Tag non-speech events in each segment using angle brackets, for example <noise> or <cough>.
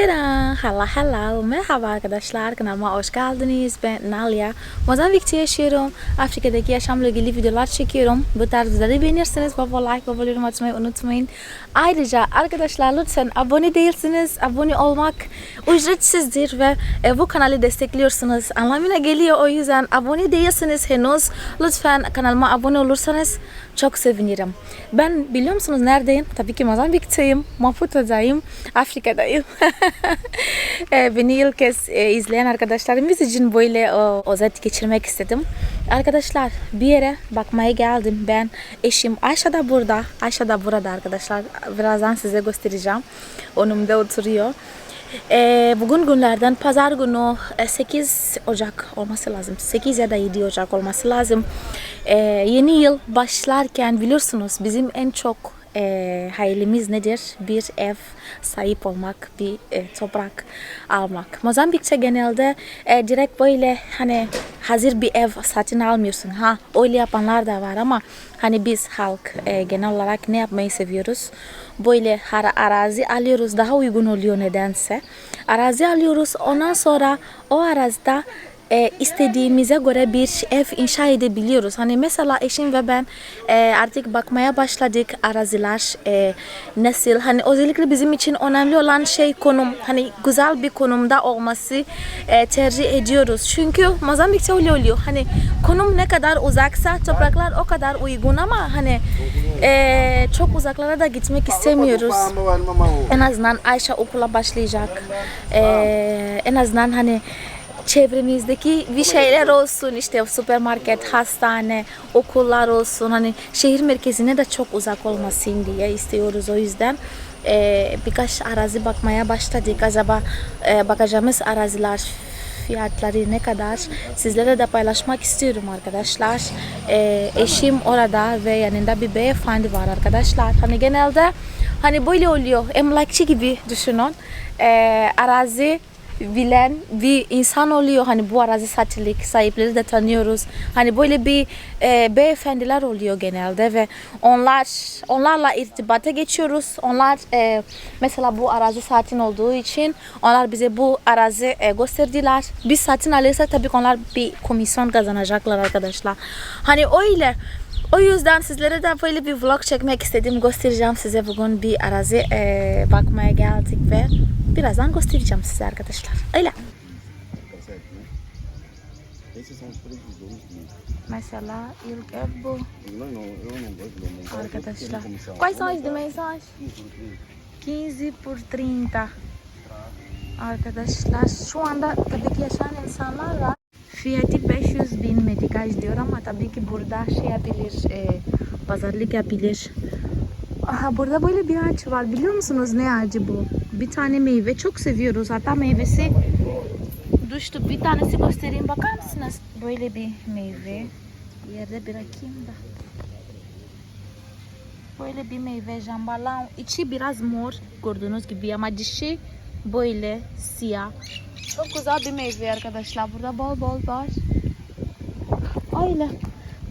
Tchau! Hala hala, merhaba arkadaşlar kanalıma hoş geldiniz. Ben Nalia. Mozambik'te yaşıyorum. Afrika'daki yaşamla ilgili videolar çekiyorum. Bu tarz videoları beğenirseniz baba like, baba yorum atmayı unutmayın. Ayrıca arkadaşlar lütfen abone değilsiniz. Abone olmak ücretsizdir ve e, bu kanalı destekliyorsunuz. Anlamına geliyor o yüzden abone değilsiniz henüz. Lütfen kanalıma abone olursanız çok sevinirim. Ben biliyor musunuz neredeyim? Tabii ki Mozambik'teyim. Maputa'dayım. Afrika'dayım. <laughs> E, Beni ilk kez e, izleyen arkadaşlarımız için böyle özet geçirmek istedim. Arkadaşlar bir yere bakmaya geldim. Ben eşim Ayşe da burada. Ayşe da burada arkadaşlar. Birazdan size göstereceğim. Önümde oturuyor. E, bugün günlerden pazar günü e, 8 Ocak olması lazım. 8 ya da 7 Ocak olması lazım. E, yeni yıl başlarken biliyorsunuz bizim en çok e, hayalimiz nedir? Bir ev sahip olmak, bir e, toprak almak. Mozambik'te genelde e, direkt böyle hani hazır bir ev satın almıyorsun. Ha öyle yapanlar da var ama hani biz halk e, genel olarak ne yapmayı seviyoruz? Böyle ara, arazi alıyoruz daha uygun oluyor nedense. Arazi alıyoruz ondan sonra o arazide e, istediğimize göre bir ev inşa edebiliyoruz. Hani mesela eşim ve ben e, artık bakmaya başladık araziler e, nasıl. Hani özellikle bizim için önemli olan şey konum. Hani güzel bir konumda olması e, tercih ediyoruz. Çünkü Mozambik'te öyle oluyor. Hani konum ne kadar uzaksa topraklar o kadar uygun ama hani e, çok uzaklara da gitmek istemiyoruz. En azından Ayşe okula başlayacak. E, en azından hani çevremizdeki bir şeyler olsun işte süpermarket, hastane, okullar olsun hani şehir merkezine de çok uzak olmasın diye istiyoruz o yüzden. E, birkaç arazi bakmaya başladık. Acaba e, bakacağımız araziler fiyatları ne kadar? Sizlere de paylaşmak istiyorum arkadaşlar. E, eşim orada ve yanında bir beyefendi var arkadaşlar. Hani genelde hani böyle oluyor. Emlakçı gibi düşünün. E, arazi bilen bir insan oluyor. Hani bu arazi satılık sahipleri de tanıyoruz. Hani böyle bir e, beyefendiler oluyor genelde ve onlar onlarla irtibata geçiyoruz. Onlar e, mesela bu arazi satın olduğu için onlar bize bu arazi e, gösterdiler. Biz satın alırsak tabii ki onlar bir komisyon kazanacaklar arkadaşlar. Hani öyle. O yüzden sizlere de böyle bir vlog çekmek istedim. Göstereceğim size bugün bir arazi e, bakmaya geldik ve birazdan göstereceğim size arkadaşlar. Öyle. Mesela ilk ev bu arkadaşlar. Quais são as dimensões? 15 por 30. Arkadaşlar şu anda tabii ki yaşayan insanlar var. Fiyatı 500 bin medikaj diyor ama tabii ki burada şey yapılır, e, pazarlık yapılır. Aha burada böyle bir ağaç var. Biliyor musunuz ne ağacı bu? Bir tane meyve. Çok seviyoruz. Hatta meyvesi düştü. Bir tanesi göstereyim bakar mısınız? Böyle bir meyve. Yerde bırakayım da. Böyle bir meyve jambalan. içi biraz mor gördüğünüz gibi ama dışı böyle siyah. Çok güzel bir meyve arkadaşlar. Burada bol bol var. Öyle.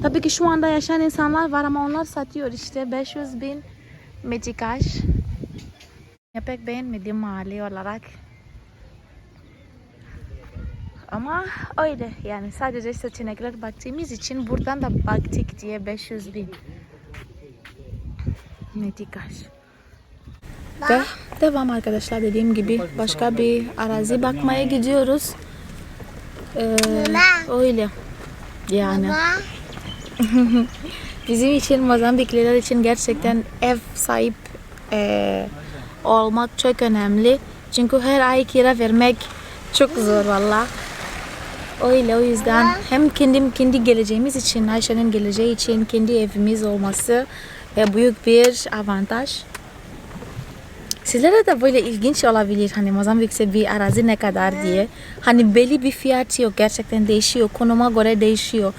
Tabii ki şu anda yaşayan insanlar var ama onlar satıyor işte 500 bin metrikaj. Ya pek beğenmedim mahalle olarak. Ama öyle yani sadece seçenekler baktığımız için buradan da baktık diye 500 bin metrikaj. Ve devam arkadaşlar dediğim gibi başka bir arazi bakmaya gidiyoruz. Ee, öyle yani. <laughs> Bizim için Mozambikliler için gerçekten ev sahip e, olmak çok önemli. Çünkü her ay kira vermek çok zor valla. Öyle o yüzden hem kendim kendi geleceğimiz için, Ayşe'nin geleceği için kendi evimiz olması e, büyük bir avantaj. Sizlere de böyle ilginç olabilir hani Mozambik'te bir arazi ne kadar diye. Hani belli bir fiyat yok gerçekten değişiyor. Konuma göre değişiyor.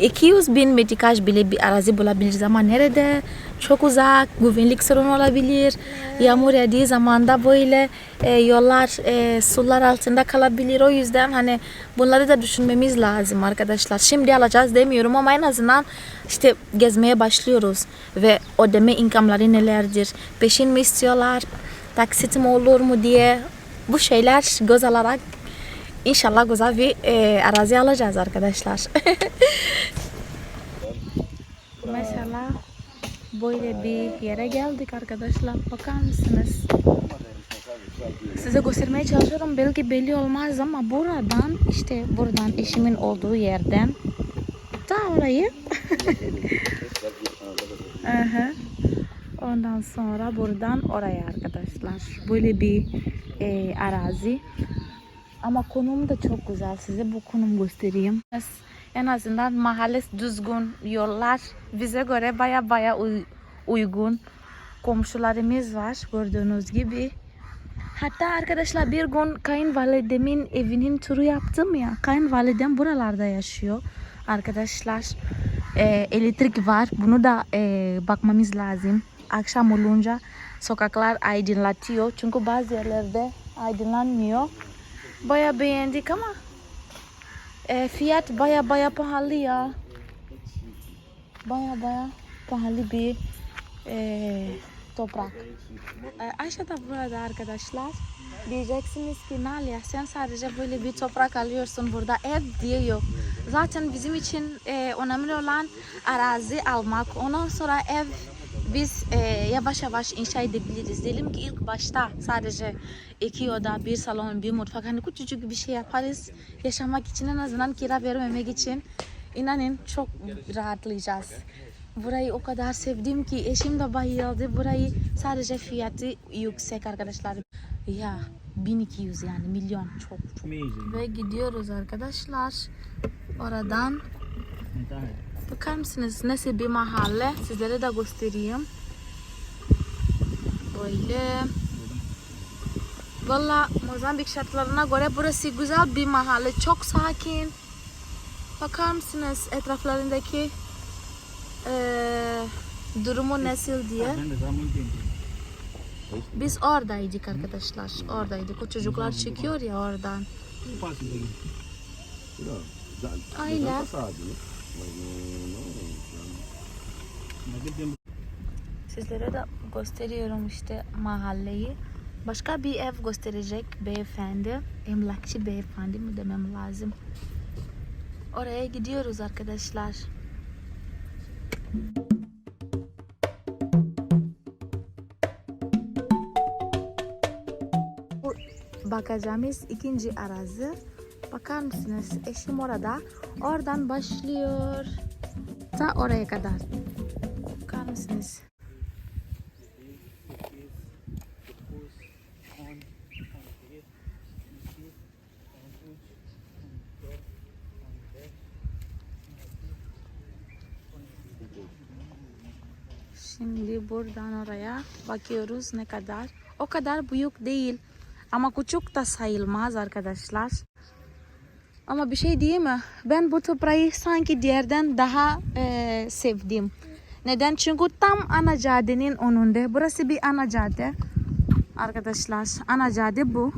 200 bin metrikaj bile bir arazi bulabiliriz ama nerede? Çok uzak, güvenlik sorunu olabilir. Yağmur yağdığı zaman da böyle e, yollar e, sular altında kalabilir. O yüzden hani bunları da düşünmemiz lazım arkadaşlar. Şimdi alacağız demiyorum ama en azından işte gezmeye başlıyoruz. Ve ödeme inkamları nelerdir? Peşin mi istiyorlar? Taksit mi olur mu diye bu şeyler göz alarak inşallah güzel bir e, arazi alacağız arkadaşlar. <laughs> Mesela böyle bir yere geldik arkadaşlar. Bakar mısınız? Size göstermeye çalışıyorum. Belki belli olmaz ama buradan işte buradan eşimin olduğu yerden ta orayı <laughs> Aha. Ondan sonra buradan oraya arkadaşlar. Böyle bir e, arazi. Ama konum da çok güzel. Size bu konum göstereyim. En azından mahalle düzgün. Yollar bize göre baya baya uy- uygun. Komşularımız var gördüğünüz gibi. Hatta arkadaşlar bir gün kayınvalidemin evinin turu yaptım ya. Kayınvalidem buralarda yaşıyor. Arkadaşlar e, elektrik var. Bunu da e, bakmamız lazım. Akşam olunca sokaklar aydınlatıyor. Çünkü bazı yerlerde aydınlanmıyor. Baya beğendik ama e, fiyat baya baya pahalı ya. Baya baya pahalı bir e, toprak. E, Ayşe de burada arkadaşlar. Diyeceksiniz ki Nalia sen sadece böyle bir toprak alıyorsun burada ev diye yok. Zaten bizim için e, önemli olan arazi almak. Ondan sonra ev biz e, yavaş yavaş inşa edebiliriz. Diyelim ki ilk başta sadece iki oda, bir salon, bir mutfak. Hani küçücük bir şey yaparız. Yaşamak için en azından kira vermemek için. İnanın çok rahatlayacağız. Burayı o kadar sevdim ki eşim de bayıldı. Burayı sadece fiyatı yüksek arkadaşlar. Ya 1200 yani milyon çok çok. Ve gidiyoruz arkadaşlar. Oradan bakar mısınız nasıl bir mahalle sizlere de göstereyim. Böyle. Valla Mozambik şartlarına göre burası güzel bir mahalle. Çok sakin. Bakar mısınız etraflarındaki eee, durumu nasıl diye. Biz oradaydık arkadaşlar. Oradaydık. O çocuklar çekiyor ya oradan. Tudo Sizlere de gösteriyorum işte mahalleyi. Başka bir ev gösterecek beyefendi. Emlakçı beyefendi mi demem lazım. Oraya gidiyoruz arkadaşlar. Bakacağımız ikinci arazi. Bakar mısınız? Eşim orada. Oradan başlıyor. Ta oraya kadar. Bakar mısınız? Şimdi buradan oraya bakıyoruz ne kadar. O kadar büyük değil. Ama küçük de sayılmaz arkadaşlar. Ama bir şey diyeyim mi? Ben bu toprağı sanki diğerden daha eee, sevdim. Neden? Çünkü tam ana caddenin önünde. Burası bir ana cadde. Arkadaşlar ana cadde bu.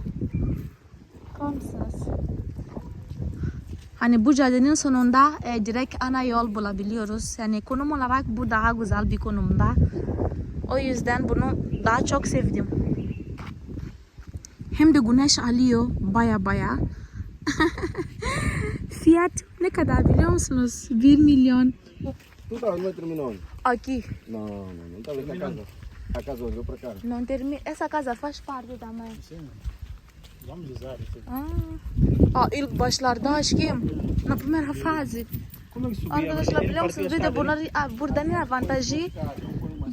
Mısınız? Hani bu caddenin sonunda e, direkt ana yol bulabiliyoruz. Yani konum olarak bu daha güzel bir konumda. O yüzden bunu daha çok sevdim. Hem de güneş alıyor baya baya. <laughs> Fiyat ne kadar biliyor musunuz? 1 milyon. Tu vai terminar onde? Aqui. Não, não, não tá vendo a casa. A casa olhou pra cá. Não termina. Essa casa faz parte também. Sim. Vamos usar isso. Aa. Aa, ilk başlarda aşkım. Na primeira fase. Como é que subia? Arkadaşlar biliyor musunuz bir de bunları Aa, burada ne avantajı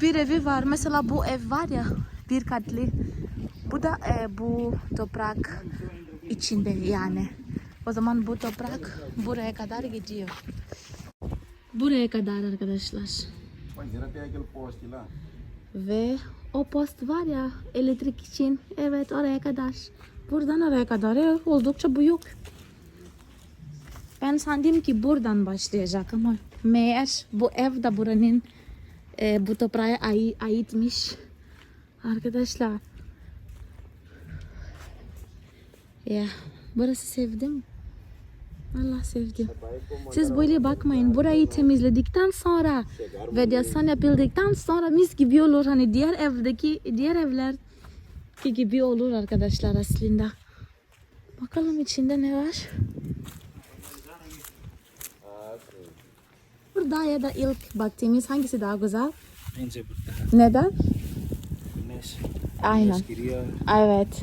bir evi var. Mesela bu ev var ya bir katlı. Bu da e, bu toprak içinde yani. O zaman bu toprak buraya kadar gidiyor. Buraya kadar arkadaşlar. Ve o post var ya elektrik için evet oraya kadar. Buradan oraya kadar evet, oldukça büyük. Ben sandım ki buradan başlayacak ama meğer bu ev de buranın e, bu toprağa ai- aitmiş. Arkadaşlar. Ya burası sevdim. Allah sevdim. Siz böyle bakmayın. Burayı temizledikten sonra ve yapıldıktan sonra mis gibi olur. Hani diğer evdeki diğer evler gibi olur arkadaşlar aslında. Bakalım içinde ne var. Burada ya da ilk baktığımız hangisi daha güzel? Bence burada. Neden? Güneş. Aynen. Güneş giriyor. Evet.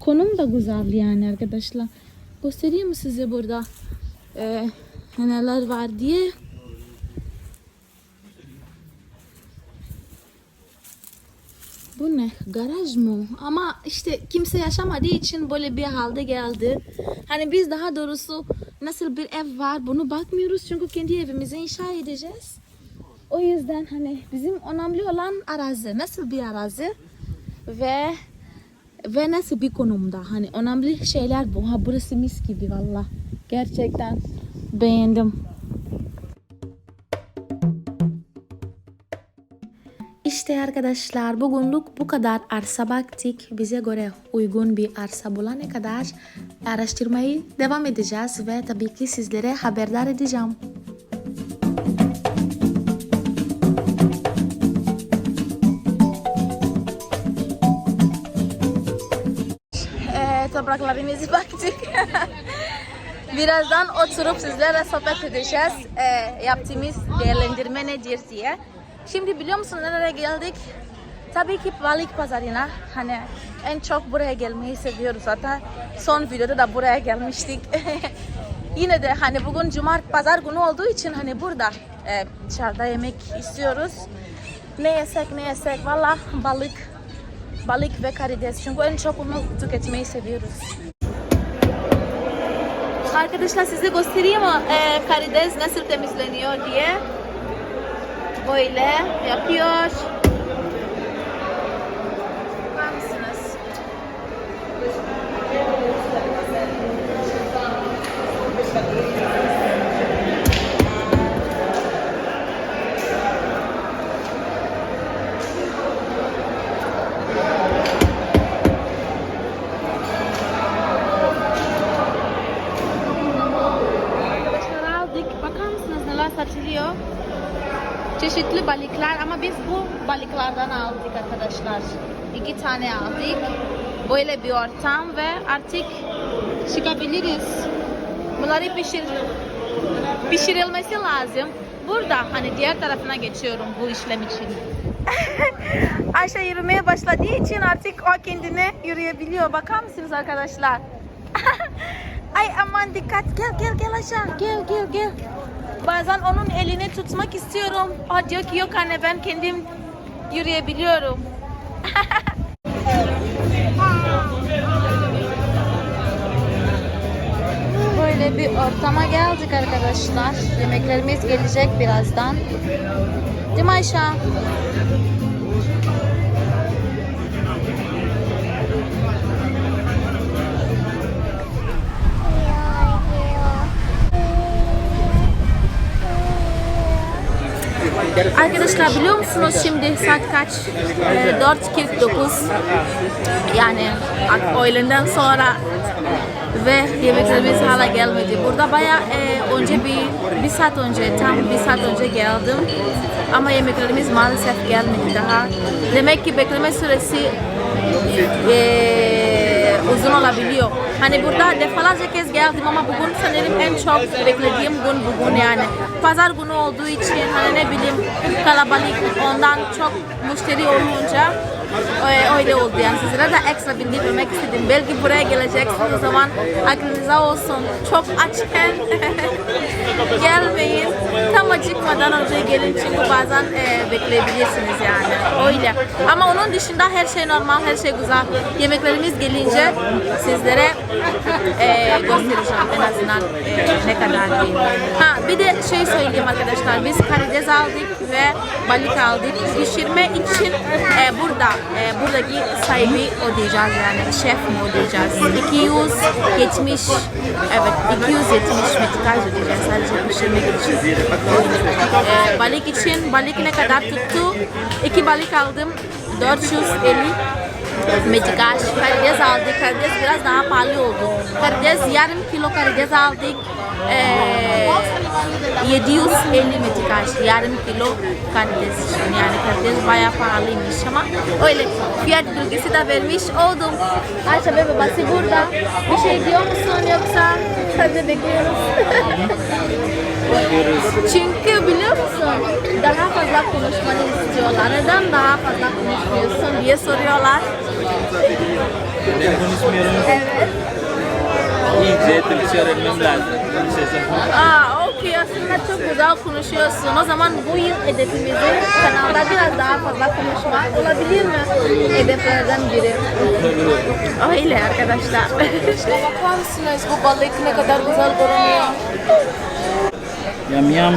Konum da güzel yani arkadaşlar. Göstereyim mi size burada e, neler var diye. Bu ne? Garaj mı? Ama işte kimse yaşamadığı için böyle bir halde geldi. Hani biz daha doğrusu nasıl bir ev var bunu bakmıyoruz çünkü kendi evimizi inşa edeceğiz. O yüzden hani bizim önemli olan arazi. Nasıl bir arazi? Ve ve nasıl bir konumda hani önemli şeyler bu ha burası mis gibi valla gerçekten beğendim İşte arkadaşlar bugünlük bu kadar arsa baktık. Bize göre uygun bir arsa bulana kadar araştırmayı devam edeceğiz ve tabii ki sizlere haberdar edeceğim. Ee, topraklarımızı baktık. <laughs> Birazdan oturup sizlerle sohbet edeceğiz. Ee, yaptığımız değerlendirme nedir diye. Şimdi biliyor musun nereye geldik? Tabii ki balık pazarına. Hani en çok buraya gelmeyi seviyoruz zaten. Son videoda da buraya gelmiştik. <laughs> Yine de hani bugün cumart pazar günü olduğu için hani burada e, dışarıda yemek istiyoruz. Ne yesek ne yesek valla balık balık ve karides. Çünkü en çok onu tüketmeyi seviyoruz. Arkadaşlar size göstereyim e, karides nasıl temizleniyor diye. Böyle yapıyor. Bakar mısınız? Arkadaşlar aldık. Bakar mısınız neler satılıyor? Çeşitli balıklar ama biz bu balıklardan aldık arkadaşlar. İki tane aldık. Böyle bir ortam ve artık çıkabiliriz. Bunları pişir pişirilmesi lazım. Burada hani diğer tarafına geçiyorum bu işlem için. <laughs> Ayşe yürümeye başladığı için artık o kendine yürüyebiliyor. Bakar mısınız arkadaşlar? <laughs> Ay aman dikkat gel gel gel aşağı gel gel gel. Bazen onun elini tutmak istiyorum. O diyor ki yok anne ben kendim yürüyebiliyorum. <laughs> Böyle bir ortama geldik arkadaşlar. Yemeklerimiz gelecek birazdan. Değil mi Ayşe? Arkadaşlar biliyor musunuz şimdi saat kaç? Ee, 4.49 yani öğlenden sonra ve yemeklerimiz hala gelmedi. Burada baya e, önce bir bir saat önce tam bir saat önce geldim ama yemeklerimiz maalesef gelmedi daha. Demek ki bekleme süresi e, uzun olabiliyor. Hani burada defalarca kez geldim ama bugün sanırım en çok beklediğim gün bugün yani. Pazar günü olduğu için hani ne bileyim kalabalık ondan çok müşteri olunca öyle oldu yani sizlere de ekstra bildirmek istedim. Belki buraya geleceksiniz o zaman aklınıza olsun. Çok açken <laughs> gelmeyin. Tam acıkmadan önce gelin çünkü bazen e, bekleyebilirsiniz yani. Öyle. Ama onun dışında her şey normal, her şey güzel. Yemeklerimiz gelince sizlere e, göstereceğim en azından e, ne kadar iyi. Ha bir de şey söyleyeyim arkadaşlar. Biz karides aldık ve balık aldık. Pişirme için e, burada e, buradaki sahibi ödeyeceğiz yani şef mi ödeyeceğiz? 270 evet 270 metrikaj ödeyeceğiz sadece pişirmek için. E, balık için balık ne kadar tuttu? İki balık aldım 450 Metikaş karides aldık. Karides biraz daha pahalı oldu. Karides yarım kilo karides aldık. Ee, 750 metikaş yarım kilo karides için. Yani karides bayağı pahalıymış ama öyle fiyat bilgisi de vermiş oldum. Ayşe ve babası burada. Bir şey diyor musun yoksa hadi bekliyoruz. <laughs> Çünkü biliyor musun daha fazla konuşmanı istiyorlar. Neden daha fazla konuşmuyorsun diye soruyorlar. Ben konuşmuyorum. Evet. İyice Türkçe öğrenmem lazım. Konuşacağım. Aa okey aslında çok güzel konuşuyorsun. O zaman bu yıl hedefimizi kanalda biraz daha fazla konuşmak olabilir mi? Hedeflerden biri. Öyle arkadaşlar. Şuna bakar mısınız bu balık ne kadar güzel görünüyor. Yam yam.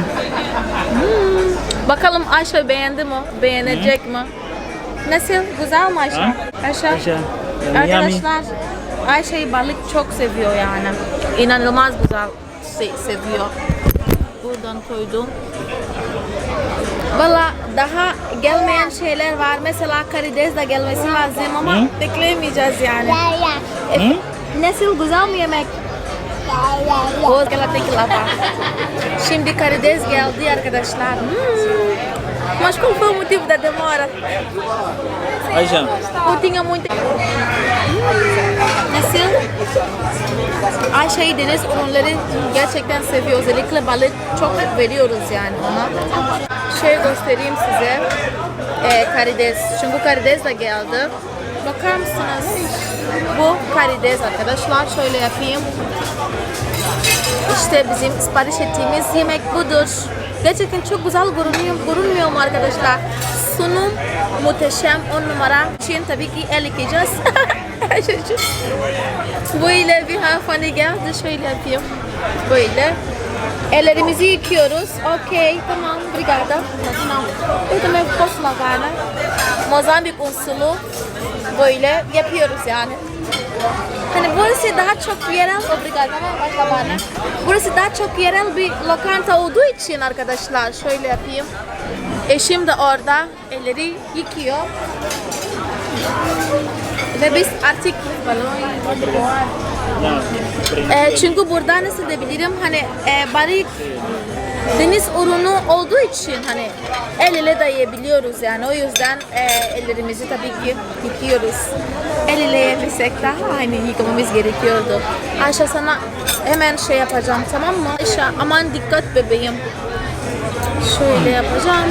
Bakalım Ayşe beğendi mi? Beğenecek mi? Nasıl? Güzel mi Ayşe? Ha? Ayşe. Ayşe. Arkadaşlar Ayşe'yi balık çok seviyor yani. İnanılmaz güzel se- seviyor. Buradan koydum. Valla daha gelmeyen şeyler var. Mesela karides de gelmesi lazım ama Hı? bekleyemeyeceğiz yani. E, Hı? Nasıl güzel mi yemek? Boz galata lava. Şimdi karides geldi arkadaşlar. Hmm. Mas qual foi o motivo da demora? Ayşe. Eu tinha muita. Nasıl? Ayşe'yi deniz ürünleri gerçekten seviyor. Özellikle balık çok veriyoruz yani ona. Şey göstereyim size. Ee, karides. Çünkü karides de geldi. Bakar mısınız? Bu karides arkadaşlar. Şöyle yapayım. İşte bizim sipariş ettiğimiz yemek budur. Gerçekten çok güzel görünüyor, görünmüyor mu arkadaşlar? Sunum muhteşem, on numara. Için tabii ki el yıkayacağız. Böyle bir hanımefendi geldi, şöyle yapayım. Böyle. Ellerimizi yıkıyoruz. Okey, tamam, obrigada. Não, eu também posso lavar? Mozambik usulü böyle yapıyoruz yani. Hani burası daha çok yerel, obrigada, başla bana. Burası daha çok yerel bir lokanta olduğu için arkadaşlar şöyle yapayım. Eşim de orada elleri yıkıyor. Ve biz artık e, çünkü burada nasıl diyebilirim hani e, balık deniz ürünü olduğu için hani el ile de yiyebiliyoruz yani o yüzden e, ellerimizi tabii ki yıkıyoruz. El ile yemesek de aynı yıkamamız gerekiyordu. Ayşe sana hemen şey yapacağım tamam mı? Ayşe aman dikkat bebeğim. Şöyle yapacağım.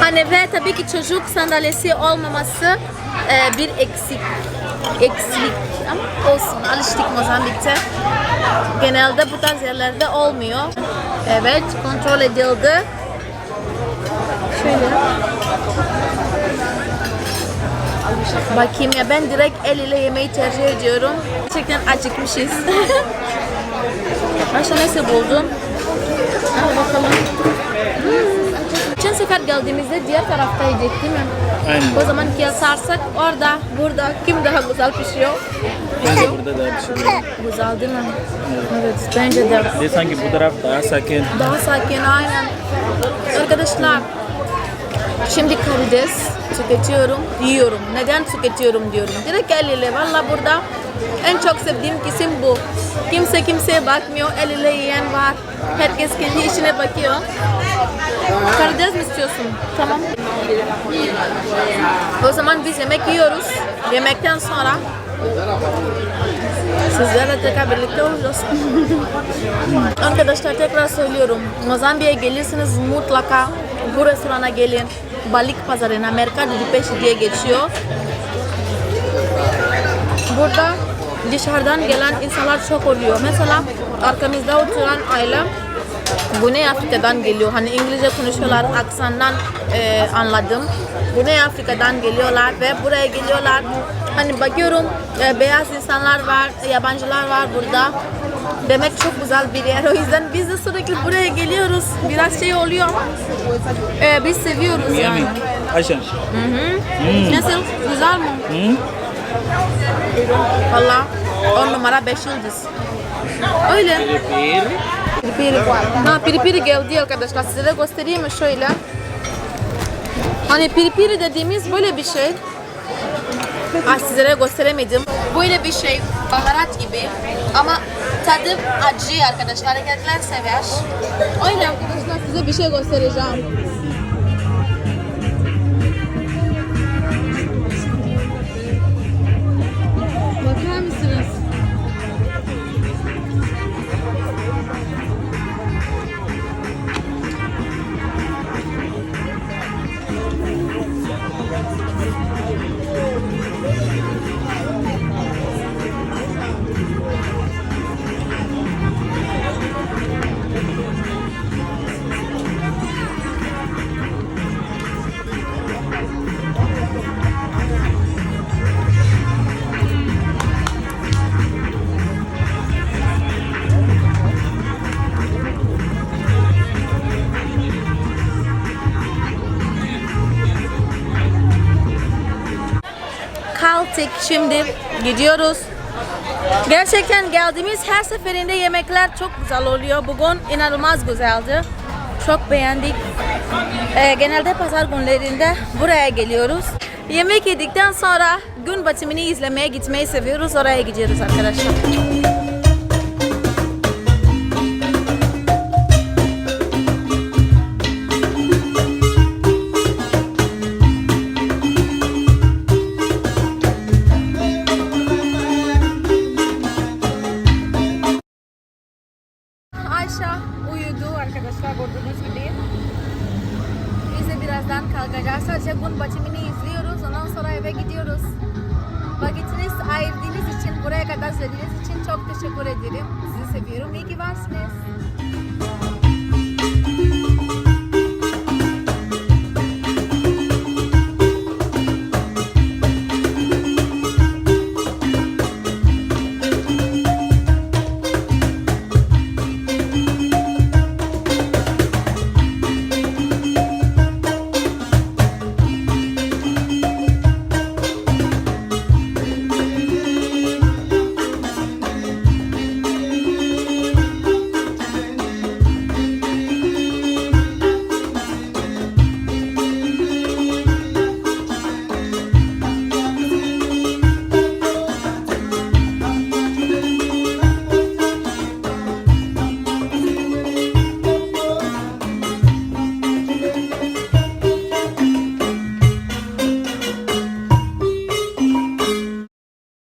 Hani ve tabii ki çocuk sandalyesi olmaması e, bir eksik eksilik ama olsun alıştık Mozambik'te. Genelde bu tarz yerlerde olmuyor. Evet kontrol edildi. Şöyle. Bakayım ya ben direkt el ile yemeği tercih ediyorum. Gerçekten acıkmışız. <laughs> Ayşe nasıl buldun? Al bakalım. Hmm. Geçen sefer geldiğimizde diğer taraftaydık değil mi? Aynen. O zaman kıyaslarsak orada, burada kim daha güzel pişiyor? Bence burada daha yok. Güzel değil mi? Evet, bence de. Bir sanki bu taraf daha sakin. Daha sakin, aynen. Arkadaşlar, şimdi karides tüketiyorum, yiyorum. Neden tüketiyorum diyorum. Direkt el ile. Valla burada en çok sevdiğim kesim bu. Kimse kimseye bakmıyor. El ile yiyen var. Herkes kendi işine bakıyor. Karides mi istiyorsun? Tamam. O zaman biz yemek yiyoruz. Yemekten sonra sizlerle tekrar birlikte olacağız. <laughs> Arkadaşlar tekrar söylüyorum. Mozambik'e gelirsiniz mutlaka bu restorana gelin. Balık pazarına Mercado de Peixe diye geçiyor. Burada dışarıdan gelen insanlar çok oluyor. Mesela arkamızda oturan aile Güney Afrika'dan geliyor. Hani İngilizce konuşuyorlar. Aksandan e, anladım. Güney Afrika'dan geliyorlar ve buraya geliyorlar. Hani bakıyorum e, beyaz insanlar var, yabancılar var burada. Demek çok güzel bir yer. O yüzden biz de sürekli buraya geliyoruz. Biraz şey oluyor ama e, biz seviyoruz yani. Yummy. Ayşe. Nasıl? Güzel mi? Hı? Valla 10 numara 5 yıldız. Öyle. Piripiri. Ha piripiri geldi arkadaşlar. Size de göstereyim mi şöyle. Hani piripiri dediğimiz böyle bir şey. Ay sizlere gösteremedim. Böyle bir şey baharat gibi ama tadı acı arkadaşlar. Erkekler sever. Öyle arkadaşlar size bir şey göstereceğim. Şimdi gidiyoruz. Gerçekten geldiğimiz her seferinde yemekler çok güzel oluyor. Bugün inanılmaz güzeldi. Çok beğendik. Ee, genelde pazar günlerinde buraya geliyoruz. Yemek yedikten sonra gün batımını izlemeye gitmeyi seviyoruz. Oraya gidiyoruz arkadaşlar.